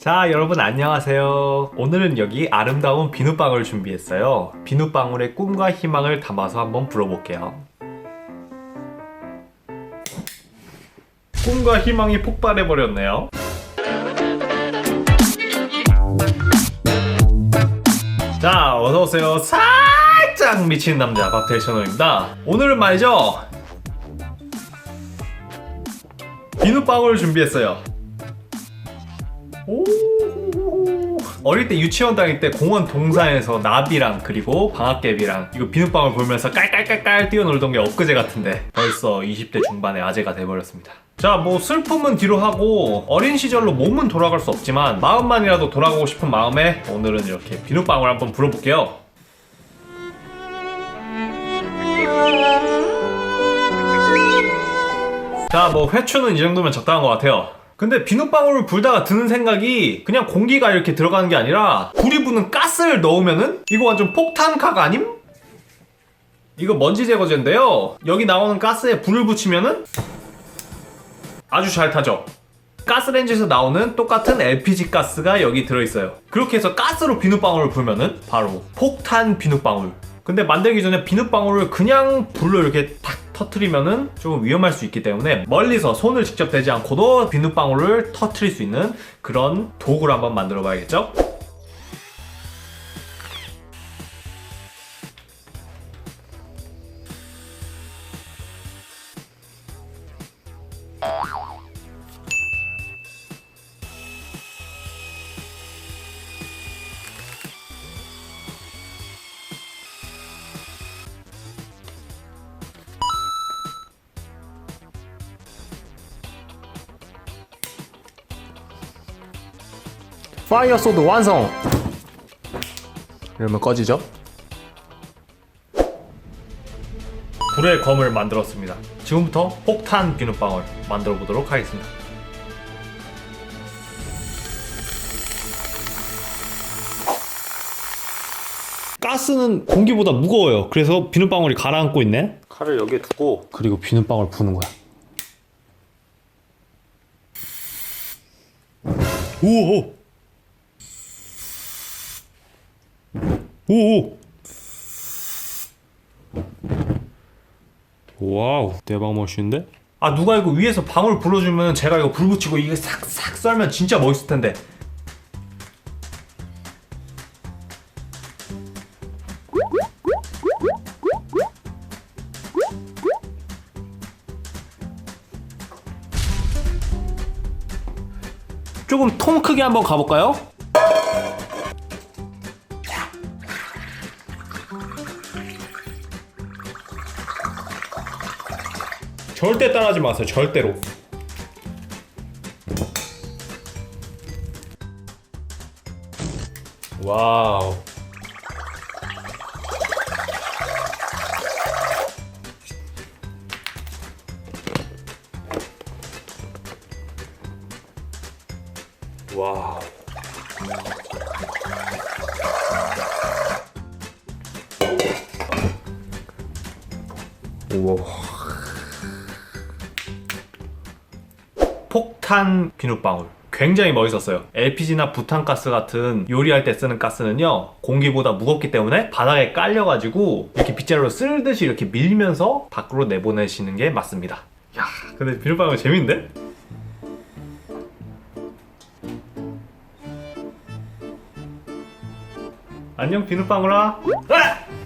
자, 여러분 안녕하세요. 오늘은 여기 아름다운 비눗방울 준비했어요. 비눗방울의 꿈과 희망을 담아서 한번 불어볼게요. 꿈과 희망이 폭발해버렸네요. 자, 어서오세요. 살짝 미친 남자 박태셔너입니다. 오늘은 말이죠. 비눗방울을 준비했어요. 오. 어릴 때 유치원 다닐 때 공원 동산에서 나비랑 그리고 방학개비랑 이거 비눗방울 불면서 깔깔깔깔 뛰어놀던 게 엊그제 같은데 벌써 20대 중반의 아재가 돼버렸습니다. 자, 뭐 슬픔은 뒤로 하고 어린 시절로 몸은 돌아갈 수 없지만 마음만이라도 돌아가고 싶은 마음에 오늘은 이렇게 비눗방울 한번 불어볼게요. 자, 뭐 회추는 이 정도면 적당한 것 같아요. 근데 비눗방울을 불다가 드는 생각이 그냥 공기가 이렇게 들어가는 게 아니라 불이 부는 가스를 넣으면은 이거 완전 폭탄각 아님? 이거 먼지 제거제인데요. 여기 나오는 가스에 불을 붙이면은 아주 잘 타죠. 가스레인지에서 나오는 똑같은 LPG 가스가 여기 들어있어요. 그렇게 해서 가스로 비눗방울을 불면은 바로 폭탄 비눗방울. 근데 만들기 전에 비눗방울을 그냥 불로 이렇게 탁 터트리면은 조금 위험할 수 있기 때문에 멀리서 손을 직접 대지 않고도 비눗방울을 터트릴 수 있는 그런 도구를 한번 만들어 봐야겠죠? 파이어 소드 완성! 이러면 꺼지죠? 불의 검을 만들었습니다. 지금부터 폭탄 비눗방울 만들어 보도록 하겠습니다. 가스는 공기보다 무거워요. 그래서 비눗방울이 가라앉고 있네. 칼을 여기에 두고 그리고 비눗방울 부는 거야. 오오 오오 와우 대박 멋있는데? 아 누가 이거 위에서 방울 불어주면 제가 이거 불 붙이고 이거 싹싹 썰면 진짜 멋있을 텐데 조금 통 크게 한번 가볼까요? 절대 따라하지 마세요. 절대로. 와우. 와우. 우와. 폭탄 비눗방울. 굉장히 멋있었어요. LPG나 부탄가스 같은 요리할 때 쓰는 가스는요, 공기보다 무겁기 때문에 바닥에 깔려가지고 이렇게 빗자루로 쓸듯이 이렇게 밀면서 밖으로 내보내시는 게 맞습니다. 야, 근데 비눗방울 재밌는데? 안녕 비눗방울아. 아! 아!